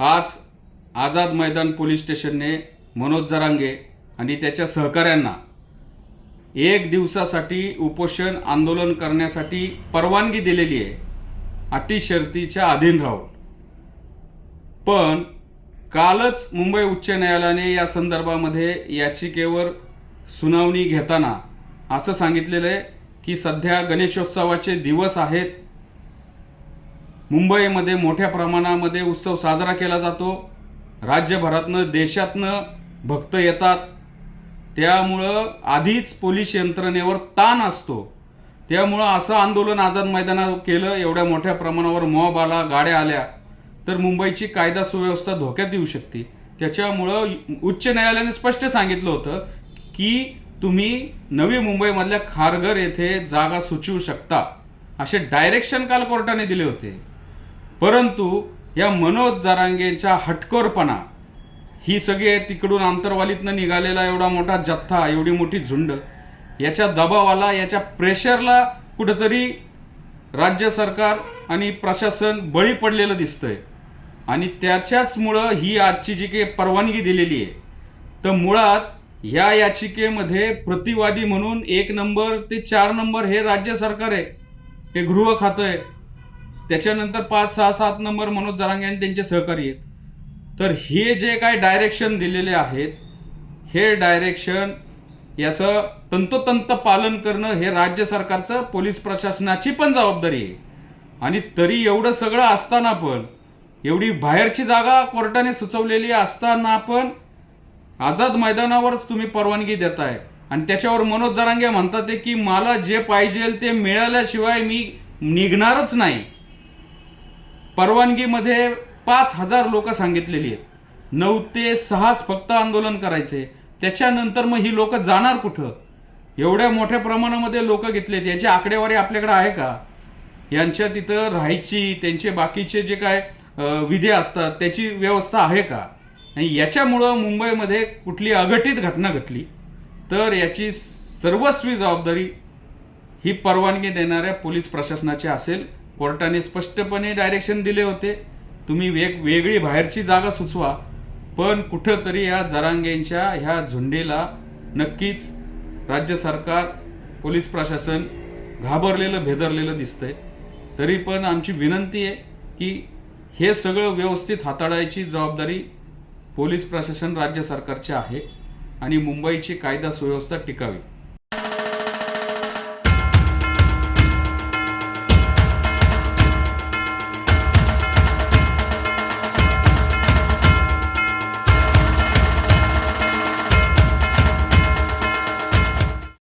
आज आझाद मैदान पोलीस स्टेशनने मनोज जरांगे आणि त्याच्या सहकाऱ्यांना एक दिवसासाठी उपोषण आंदोलन करण्यासाठी परवानगी दिलेली आहे. अटी शर्तीच्या अधीन राहून. पण कालच मुंबई उच्च न्यायालयाने या संदर्भामध्ये याचिकेवर सुनावणी घेताना असं सांगितलेलं आहे की सध्या गणेशोत्सवाचे दिवस आहेत. मुंबईमध्ये मोठ्या प्रमाणामध्ये उत्सव साजरा केला जातो. राज्यभरातनं देशातनं भक्त येतात. त्यामुळं आधीच पोलीस यंत्रणेवर ताण असतो. त्यामुळं असं आंदोलन आझाद मैदानात केलं एवढ्या मोठ्या प्रमाणावर मॉब आला गाड्या आल्या तर मुंबईची कायदा सुव्यवस्था धोक्यात येऊ शकते. त्याच्यामुळं उच्च न्यायालयाने स्पष्ट सांगितलं होतं की तुम्ही नवी मुंबईमधल्या खारघर येथे जागा सुचवू शकता. असे डायरेक्शन काल कोर्टाने दिले होते. परंतु या मनोज जरांगेंच्या हटकोरपणा ही सगळे तिकडून आंतरवालीतनं निघालेला एवढा मोठा जथ्था एवढी मोठी झुंड याच्या दबावाला याच्या प्रेशरला कुठंतरी राज्य सरकार आणि प्रशासन बळी पडलेलं दिसतंय. आणि त्याच्याचमुळं ही आजची जी काही परवानगी दिलेली आहे तर मुळात या याचिकेमध्ये प्रतिवादी म्हणून एक नंबर ते चार नंबर हे राज्य सरकार आहे हे गृह खातं आहे. त्याच्यानंतर पाच सहा सात नंबर मनोज जरांगे आणि त्यांचे सहकारी आहेत. तर हे जे काय डायरेक्शन दिलेले आहेत हे डायरेक्शन याचं तंतोतंत पालन करणं हे राज्य सरकारचं पोलीस प्रशासनाची पण जबाबदारी आहे. आणि तरी एवढं सगळं असताना पण एवढी बाहेरची जागा कोर्टाने सुचवलेली असताना पण आझाद मैदानावरच तुम्ही परवानगी देताय. आणि त्याच्यावर मनोज जरांगे म्हणतात की मला जे पाहिजे ते मिळाल्याशिवाय मी निघणारच नाही. परवानगीमध्ये पाच हजार लोक सांगितलेली आहेत. नऊ ते सहाच फक्त आंदोलन करायचे. त्याच्यानंतर मग ही लोक जाणार कुठं? एवढ्या मोठ्या प्रमाणामध्ये लोक घेतलेत. याची आकडेवारी आपल्याकडे आहे का? यांच्या तिथं राहायची त्यांचे बाकीचे जे काय विधे विधी असतात त्याची व्यवस्था आहे का? आणि याच्यामुळं मुंबईमध्ये कुठली अघटित घटना घटली तर याची सर्वस्वी जबाबदारी ही परवानगी देणाऱ्या पोलीस प्रशासनाची असेल. कोर्टाने स्पष्टपणे डायरेक्शन दिले होते. तुम्ही वेग वेगळी बाहेरची जागा सुचवा. पण कुठंतरी या जरांगेंच्या ह्या झुंडीला नक्कीच राज्य सरकार पोलीस प्रशासन घाबरलेलं भेदरलेलं दिसतंय. तरी पण आमची विनंती आहे की हे सगळं व्यवस्थित हाताळायची जबाबदारी पोलीस प्रशासन राज्य सरकारची आहे आणि मुंबईची कायदा सुव्यवस्था टिकावी.